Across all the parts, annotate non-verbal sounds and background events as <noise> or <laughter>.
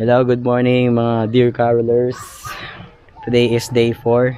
Hello, good morning mga dear carolers. Today is day 4.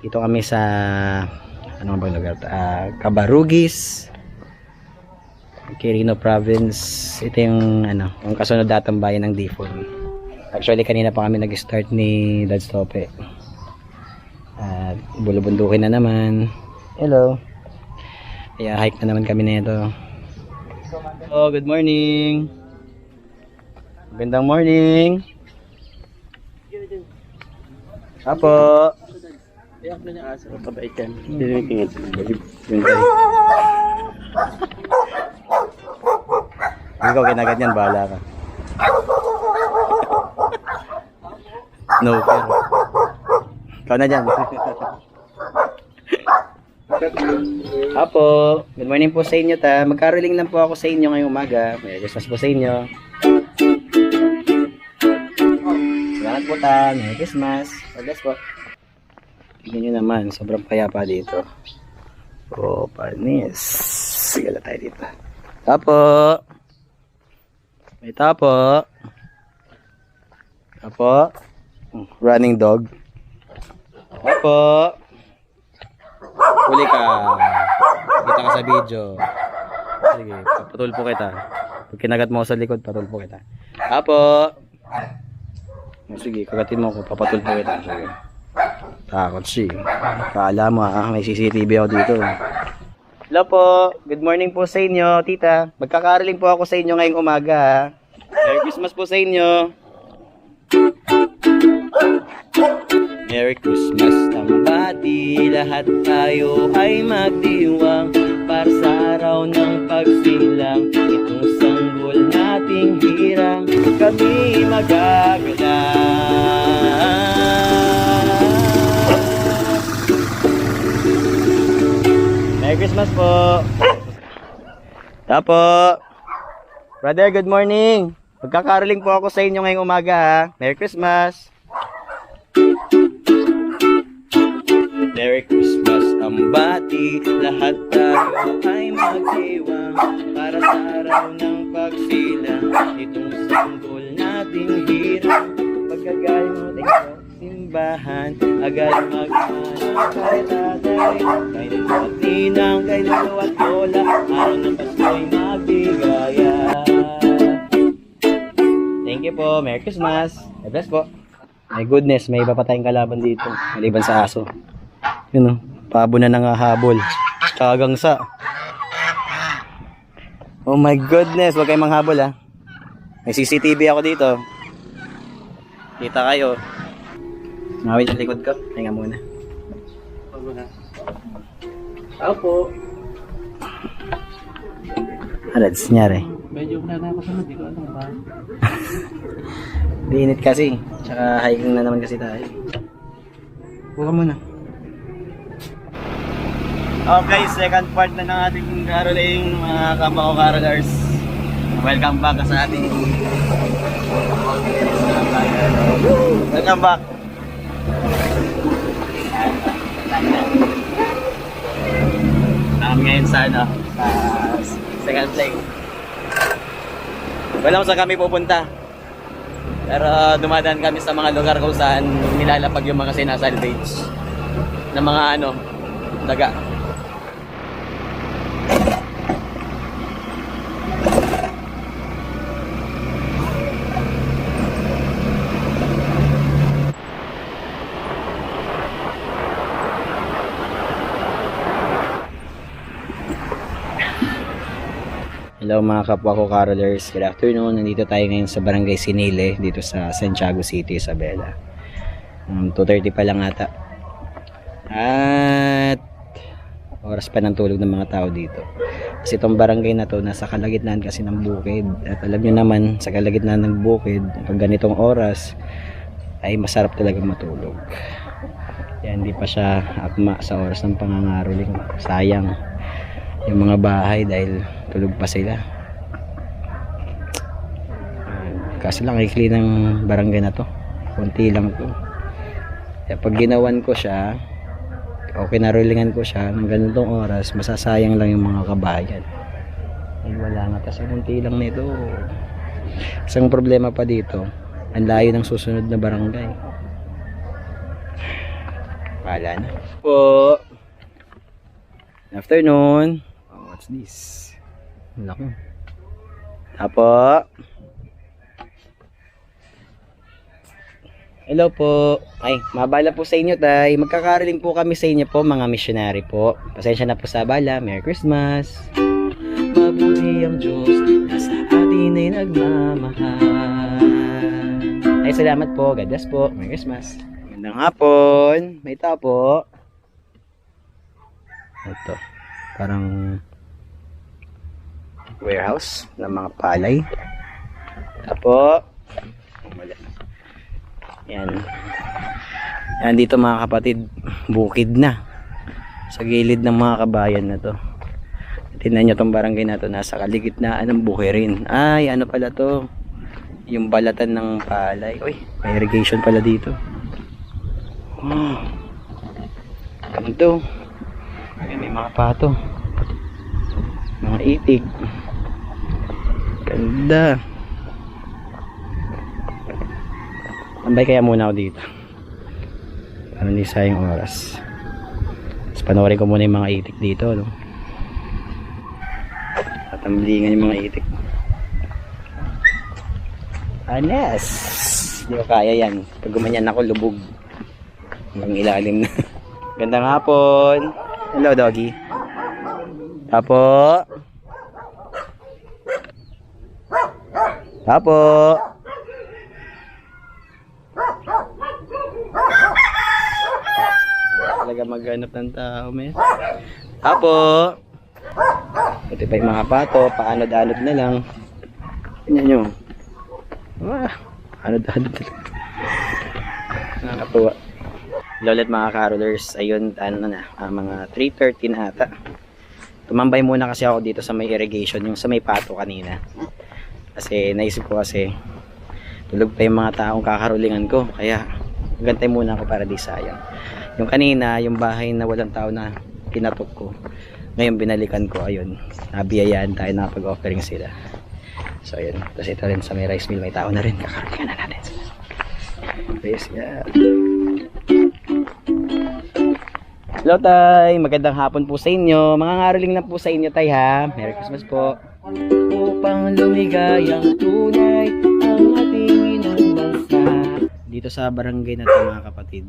Dito kami sa ano bang lugar? to? Ah, Cabarugis. Quirino Province. Ito yung ano, yung kasunod datang bayan ng D4. Actually kanina pa kami nag-start ni Dad Stope. At bulubundukin na naman. Hello. Kaya hike na naman kami nito. Oh, good morning. Magandang morning. Apo. Iyak na niya aso. Kabait yan. Tinitingin. Ikaw kinaganyan, bahala ka. No fear. Ikaw na dyan. Apo, good morning po sa inyo ta. Magkaroling lang po ako sa inyo ngayong umaga. Merry Christmas po sa inyo. Ta. Merry Christmas. God bless po. Tingnan nyo naman, sobrang payapa dito. Oh, panis. Sige tayo dito. Tapo. May tapo. Tapo. Running dog. Tapo. Huli ka. Kita ka sa video. Sige, patulpo kita. Pag kinagat mo sa likod, patulpo kita. Tapo. Oh, Sige, kagatin mo ako, papatulpo kita. Sige. Takot siya. Kala mo ah, may CCTV ako dito. Hello po. Good morning po sa inyo, tita. Magkakaraling po ako sa inyo ngayong umaga. ha. Merry Christmas po sa inyo. Merry Christmas tambati Lahat tayo ay magdiwang Para sa araw ng pagsilang Itong sanggol nating hirang Kami magagala Christmas po. Tapo Brother, good morning. Magkakaraling po ako sa inyo ngayong umaga ha. Merry Christmas. Merry Christmas ang bati. Lahat tayo ay magdiwang Para sa araw ng pagsilang Itong sanggol nating hirang Pagkagaling mo sa simbahan Agad maghanap kay tatay Kay ninang ninang, kay lolo at lola Araw ng Pasko'y magbigaya Thank you po. Merry Christmas. God bless po. My goodness, may papatayang kalaban dito. Maliban sa aso. Yun o. Pabo na nangahabol. Kagang sa. Oh my goodness. Huwag kayong manghabol ha. May CCTV ako dito. Kita kayo. Ngawit sa likod ko. Hinga muna. Opo. Ano, that's nangyari. Medyo na ako sa hindi ko alam ba. Binit <laughs> kasi. Tsaka hiking na naman kasi tayo. Buka muna. Okay, second part na ng ating caroling mga kabako carolers. Welcome back sa ating Welcome back. Namin ngayon sa ano, sa second play. Wala kung saan kami pupunta. Pero dumadaan kami sa mga lugar kung saan nilalapag yung mga sinasalvage ng mga ano, daga. Hello mga kapwa ko carolers. Good afternoon. Nandito tayo ngayon sa Barangay Sinile dito sa Santiago City, Isabela. Um, 2.30 pa lang ata. At oras pa ng tulog ng mga tao dito. Kasi itong barangay na to nasa kalagitnaan kasi ng bukid. At alam nyo naman sa kalagitnaan ng bukid, pag ganitong oras ay masarap talaga matulog. Kaya hindi pa siya akma sa oras ng pangangaroling. Sayang yung mga bahay dahil tulog pa sila. Kasi lang ikli ng barangay na to. Kunti lang to. Kaya pag ginawan ko siya, o kinarulingan ko siya ng ganitong oras, masasayang lang yung mga kabayan. Ay wala nga, tas kunti lang nito. Isang problema pa dito, ang layo ng susunod na barangay. Wala na. Po. Afternoon. Oh, what's this? Laki. Apo. Hello po. Ay, mabala po sa inyo, tay. Magkakaraling po kami sa inyo po, mga missionary po. Pasensya na po sa abala. Merry Christmas. Mabuti ang Diyos na sa atin ay nagmamahal. Ay, salamat po. God bless po. Merry Christmas. Magandang hapon. May tao po. Ito. Parang warehouse ng mga palay. Wala. Yan. Yan dito mga kapatid, bukid na. Sa gilid ng mga kabayan na to. Tingnan nyo tong barangay na to, nasa kaligitnaan ng bukirin. Ay, ano pala to? Yung balatan ng palay. Uy, may irrigation pala dito. Oh. Ganito. Ay, may mga pato. Mga itik. Ganda. Tambay kaya muna ako dito. Para hindi sayang oras. Tapos panoorin ko muna yung mga itik dito. No? Tatamblingan yung mga itik. Anes! Hindi ko kaya yan. Pag gumanyan ako, lubog. Hanggang ilalim na. <laughs> Gandang hapon. Hello, doggy. Apo. Apo. Talaga maghanap ng tao, men. Apo. Ito pa yung mga pato, paanod-anod na lang. Tingnan nyo. Ah, anod-anod na lang. Nakakatuwa. Hello ulit mga carolers. Ayun, ano na, ah, mga 3.30 na ata. Tumambay muna kasi ako dito sa may irrigation, yung sa may pato kanina. Kasi naisip ko kasi, tulog pa yung mga taong kakarolingan ko. Kaya, gantay muna ako para di sayang. Yung kanina, yung bahay na walang tao na kinatok ko. Ngayon binalikan ko, ayun. Nabiyayaan tayo na pag-offering sila. So ayun. Tapos ito rin sa may rice mill, may tao na rin. Kakarolingan na natin sila. Praise God. Hello tay, magandang hapon po sa inyo. Mga ngaroling lang po sa inyo tay ha. Merry Christmas po. Upang lumigayang tunay ang ating inang bansa. Dito sa barangay na to mga kapatid.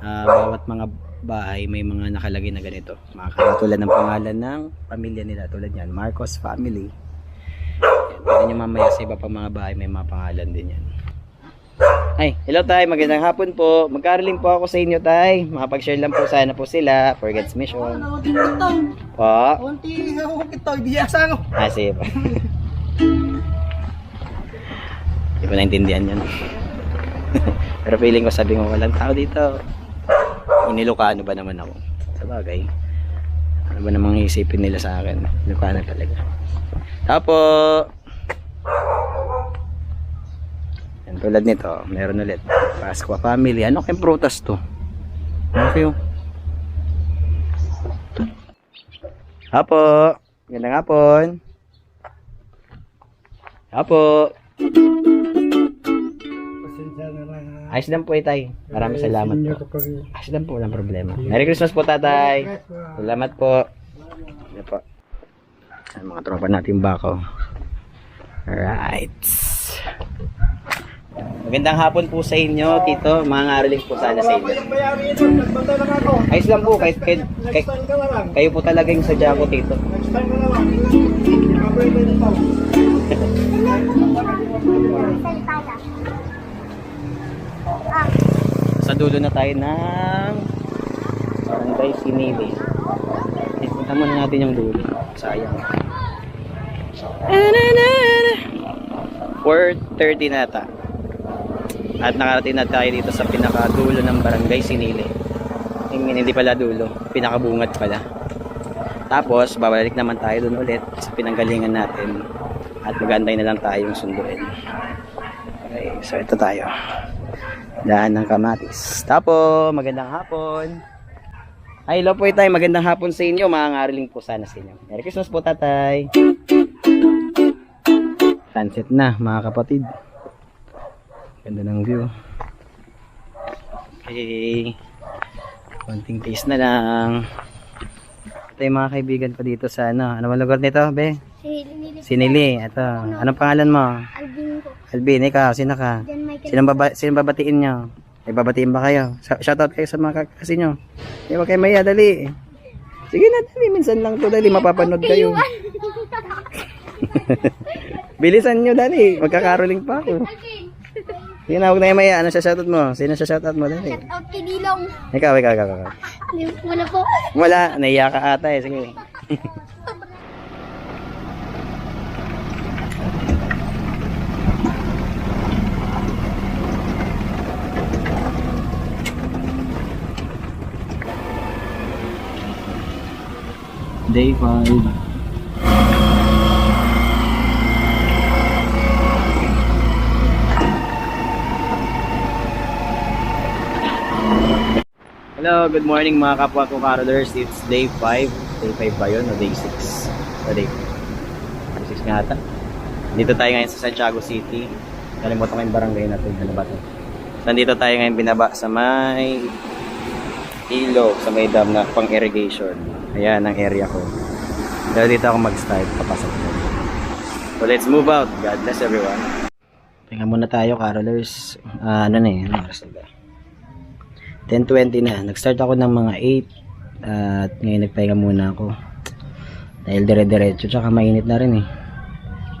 ah, bawat mga bahay may mga nakalagay na ganito. Mga tulad ng pangalan ng pamilya nila. Tulad yan, Marcos family. Yan, mamaya sa iba pang mga bahay may mga pangalan din yan. Ay, hello tay, magandang hapon po. Magkaraling po ako sa inyo tay. Makapag-share lang po sana po sila for God's mission. Po. Kunti ako ito, biyasa ko. Ah, sige po. Hindi ko naintindihan yan. <laughs> Pero feeling ko sabi ko walang tao dito. Inilokano ba naman ako? Sa bagay. Ano ba namang isipin nila sa akin? Ilocano talaga. Tapo! Yan, tulad nito, meron ulit. Pasqua family. Ano kayong prutas to? Ano kayo? Apo! Gandang hapon! Apo! Pasensya na lang. Ayos lang po itay. Maraming salamat po. Ayos lang po, walang problema. Merry Christmas po tatay. Salamat po. Ano po. Ang mga tropa natin bako. Alright. Magandang hapon po sa inyo, Tito. Mga ngaraling po sana sa inyo. Ayos lang po, kahit, kahit, kahit Next time ka na lang. kayo po talaga yung sadya ko, Tito. Sa dulo na tayo ng Barangay Sinili. Ipunta muna natin yung dulo. Sayang. 4.30 na ata. At nakarating na tayo dito sa pinakadulo ng Barangay Sinili. I mean, hindi pala dulo. Pinakabungat pala. Tapos, babalik naman tayo dun ulit sa pinanggalingan natin. At magantay na lang tayong sunduin. Okay, so ito tayo. Dahan ng kamatis. Tapo, magandang hapon. Ay, hello po itay. Magandang hapon sa inyo. Mga ngariling po sana sa inyo. Merry Christmas po, tatay. Sunset na mga kapatid. Ganda ng view. Okay. Konting taste na lang. Ito yung mga kaibigan ko dito sa ano. Ano bang lugar nito, be? Sinili Sinili. Ito. Anong pangalan mo? Alvin ko. Alvin, ikaw. Sino ka? John Michael. Sino, baba, sino babatiin nyo? May babatiin ba kayo? Shoutout kayo sa mga kakasi nyo. Hindi ba kayo maya, dali. Sige na, dali. Minsan lang to, dali. Mapapanood kayo. <laughs> Bilisan nyo, dali. Magkakaroling pa ako. Alvin. Sige na, huwag na yung maya. Ano sa shoutout mo? Sino sa shoutout mo, dali. Out kay Dilong. Ikaw, ikaw, ikaw, ikaw. Wala po. Wala, naiya ka ata eh. Sige. Day 5. Hello, good morning mga kapwa ko carolers. It's day 5. Day 5 ba yun o day 6? O day 5. Day 6 nga ata. Dito tayo ngayon sa Santiago City. Kalimutan ko yung barangay na ito. Ano ba ito? Nandito tayo ngayon binaba sa may ilog, sa may dam na pang irrigation. Ayan ang area ko. Pero dito ako mag-start. Papasok ko. So let's move out. God bless everyone. Tingnan muna tayo, carolers. Ah, ano na eh? Ano oras na ba? 10.20 na. Nag-start ako ng mga 8 at ngayon nagpahinga muna ako. Dahil dire-diretso tsaka mainit na rin eh.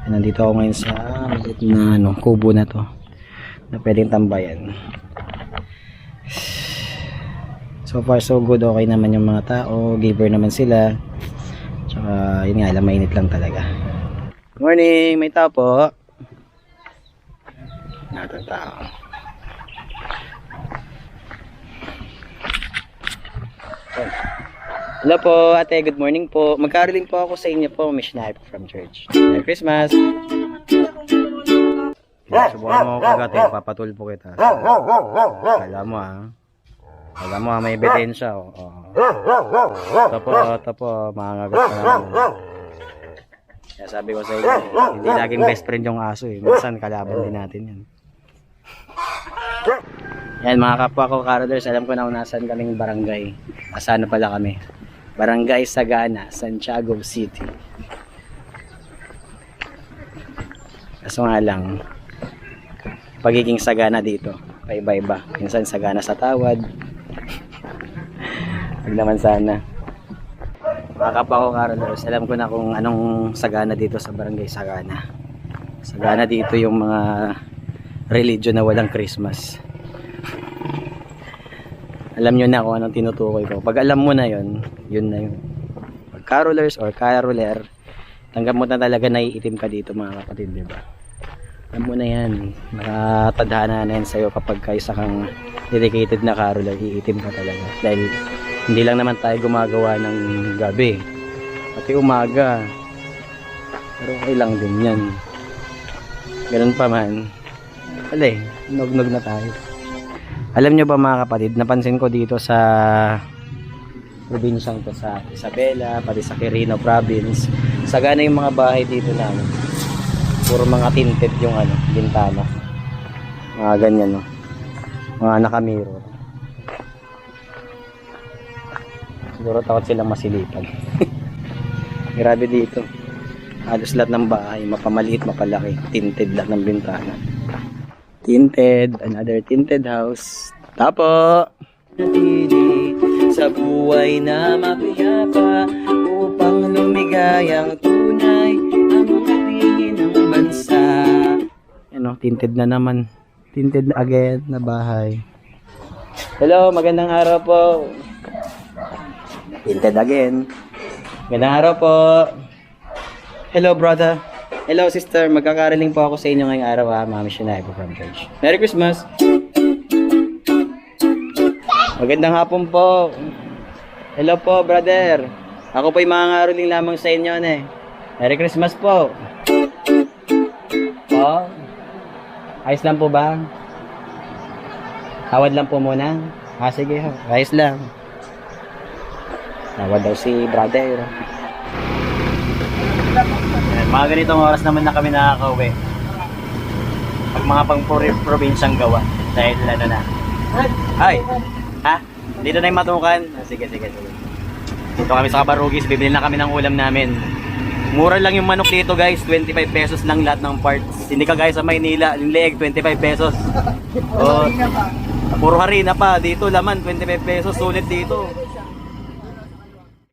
Nandito ako ngayon sa maliit na ano, kubo na to na pwedeng tambayan. So far so good. Okay naman yung mga tao. Giver naman sila. Tsaka yun nga lang mainit lang talaga. Morning! May tao po. Natang tao. Hello po, ate. Good morning po. Magkaroling po ako sa inyo po. Missionary po from church. Merry Christmas. Subukan mo ako kagad eh. Papatul po kita. Kala mo ah. Kala mo ah, may ebidensya. Oh. Oh. Ito po, ito po. Mangangagat na namin. Kaya sabi ko sa inyo, hindi laging best friend yung aso eh. Minsan kalaban din natin yan. Yan mga kapwa ko carollers, alam ko na kung nasaan kaming barangay. Asano pala kami. Barangay Sagana, Santiago City. Kaso nga lang, pagiging sagana dito, paiba-iba. Minsan sagana sa tawad. <laughs> Huwag naman sana. Mga kapwa ko carollers, alam ko na kung anong sagana dito sa barangay Sagana. Sagana dito yung mga religion na walang Christmas alam nyo na kung anong tinutukoy ko. Pag alam mo na yon yun na yun. Pag carolers or caroler, tanggap mo na talaga na iitim ka dito mga kapatid, di ba? Alam mo na yan. Nakatadhana na yan sa'yo kapag ka kang dedicated na caroler, iitim ka talaga. Dahil hindi lang naman tayo gumagawa ng gabi. Pati umaga. Pero okay lang din yan. Ganun pa man. Alay, nog-nog na tayo. Alam nyo ba mga kapatid, napansin ko dito sa probinsyang to sa Isabela, pati sa Quirino province, sagana yung mga bahay dito na ano, puro mga tinted yung ano, bintana. Mga ganyan no. Mga nakamirror. Siguro takot silang masilipan. <laughs> Grabe dito. Halos lahat ng bahay, mapamaliit, mapalaki, tinted lahat ng bintana tinted, another tinted house. Tapo! Natili sa buhay na mapayapa upang lumigayang tunay ang mga tingin ng bansa. Ano, tinted na naman. Tinted again na bahay. Hello, magandang araw po. Tinted again. Magandang araw po. Hello, brother. Hello, sister. Magkakaraling po ako sa inyo ngayong araw, ha. Mami Shinay po from church. Merry Christmas! Magandang hapon po. Hello po, brother. Ako po yung mga lamang sa inyo, ne. Merry Christmas po. Po? Ayos lang po ba? Tawad lang po muna. Ah, sige. Ayos lang. Tawad daw si brother. Yan. Mga ganitong oras naman na kami nakakauwi. Pag mga pang pro- probinsyang gawa. Dahil ano na. Ay! Ha? Dito na yung matukan? Ah, sige, sige, sige. Dito kami sa Kabarugis, bibili na kami ng ulam namin. Mura lang yung manok dito guys, 25 pesos lang lahat ng parts. Hindi ka guys sa Maynila, yung leeg 25 pesos. <laughs> Oh, puro harina pa, dito laman 25 pesos, sulit dito.